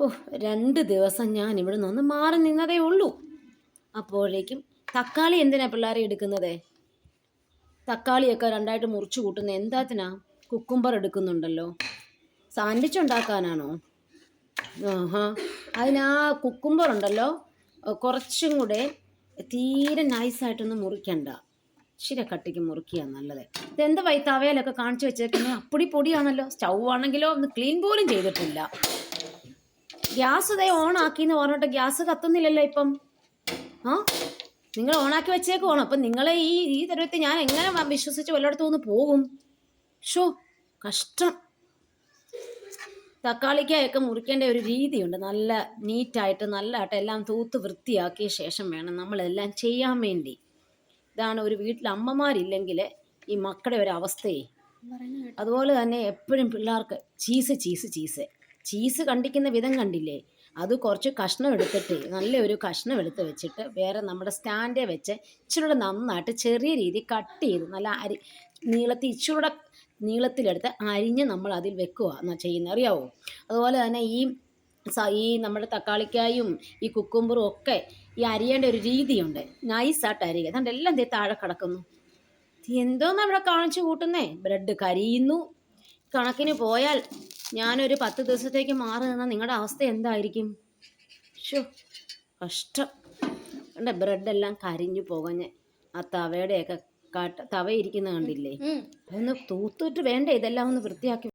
ഓ രണ്ട് ദിവസം ഞാൻ ഇവിടെ നിന്ന് മാറി നിന്നതേ ഉള്ളൂ. അപ്പോഴേക്കും തക്കാളി എന്തിനാ പിള്ളേരെ എടുക്കുന്നത്? തക്കാളിയൊക്കെ രണ്ടായിട്ട് മുറിച്ച് കൂട്ടുന്ന എന്താത്തിനാ കുക്കുംബർ എടുക്കുന്നുണ്ടല്ലോ. സാൻഡ്വിച്ച് ഉണ്ടാക്കാനാണോ? ആഹാ അതിനാ കുക്കുംബർ ഉണ്ടല്ലോ. കുറച്ചും കൂടെ തീരെ നൈസായിട്ടൊന്നും മുറിക്കണ്ട. ഇച്ചിരി കട്ടിക്ക് മുറുക്കിയാ നല്ലത്. ഇതെന്താ വൈ കാണിച്ചു വെച്ചേക്കുന്നത് അപ്പടി പൊടിയാണല്ലോ. സ്റ്റൗ ആണെങ്കിലോ ഒന്ന് ക്ലീൻ പോലും ചെയ്തിട്ടില്ല. ഗ്യാസ് ഇതേ ഓൺ ആക്കി എന്ന് പറഞ്ഞിട്ട് ഗ്യാസ് കത്തുന്നില്ലല്ലോ ഇപ്പം. ആ? നിങ്ങൾ ഓണാക്കി വെച്ചേക്കുവാണോ. അപ്പം നിങ്ങളെ ഈ ഈ തരത്തിൽ ഞാൻ എങ്ങനെ വിശ്വസിച്ച് വല്ലയിടത്തു നിന്ന് പോകും? ഷോ കഷ്ടം. തക്കാളിക്കായൊക്കെ മുറിക്കേണ്ട ഒരു രീതിയുണ്ട്. നല്ല നീറ്റായിട്ട് നല്ലതായിട്ട് എല്ലാം തൂത്ത് വൃത്തിയാക്കിയ ശേഷം വേണം നമ്മളെല്ലാം ചെയ്യാൻ വേണ്ടി. ഇതാണ് ഒരു വീട്ടിൽ അമ്മമാരില്ലെങ്കിൽ ഈ മക്കളുടെ ഒരു അവസ്ഥയെ. അതുപോലെ തന്നെ എപ്പോഴും പിള്ളേർക്ക് ചീസ് ചീസ് ചീസ്. ചീസ് കണ്ടിക്കുന്ന വിധം കണ്ടില്ലേ? അത് കുറച്ച് കഷ്ണം എടുത്തിട്ട് നല്ലൊരു കഷ്ണം എടുത്ത് വെച്ചിട്ട് വേറെ നമ്മുടെ സ്റ്റാൻഡേ വെച്ച് ഇച്ചിരൂടെ നന്നായിട്ട് ചെറിയ രീതിയിൽ കട്ട് ചെയ്ത് നല്ല അരി നീളത്തിൽ ഇച്ചിരൂടെ നീളത്തിലെടുത്ത് അരിഞ്ഞ് നമ്മൾ അതിൽ വെക്കുക. എന്നാ ചെയ്യുന്ന അറിയാവോ? അതുപോലെ തന്നെ ഈ ഈ നമ്മുടെ തക്കാളിക്കായും ഈ കുക്കുമ്പറും ഒക്കെ ഈ അരിയേണ്ട ഒരു രീതിയുണ്ട്. നൈസായിട്ട് അരിയുക. അതുകൊണ്ട് എല്ലാം താഴെ കിടക്കുന്നു. എന്തോന്ന് അവിടെ കാണിച്ചു കൂട്ടുന്നേ? ബ്രെഡ് കരിയുന്നു കണക്കിന് പോയാൽ ഞാനൊരു പത്ത് ദിവസത്തേക്ക് മാറി നിന്നാൽ നിങ്ങളുടെ അവസ്ഥ എന്തായിരിക്കും? ഷോ കഷ്ടം. കണ്ട ബ്രെഡെല്ലാം കരിഞ്ഞു പോകഞ്ഞ്. ആ തവയുടെയൊക്കെ തവയിരിക്കുന്ന തവ കണ്ടില്ലേ? ഒന്ന് തൂത്തിട്ട് വേണ്ട ഇതെല്ലാം ഒന്ന് വൃത്തിയാക്കി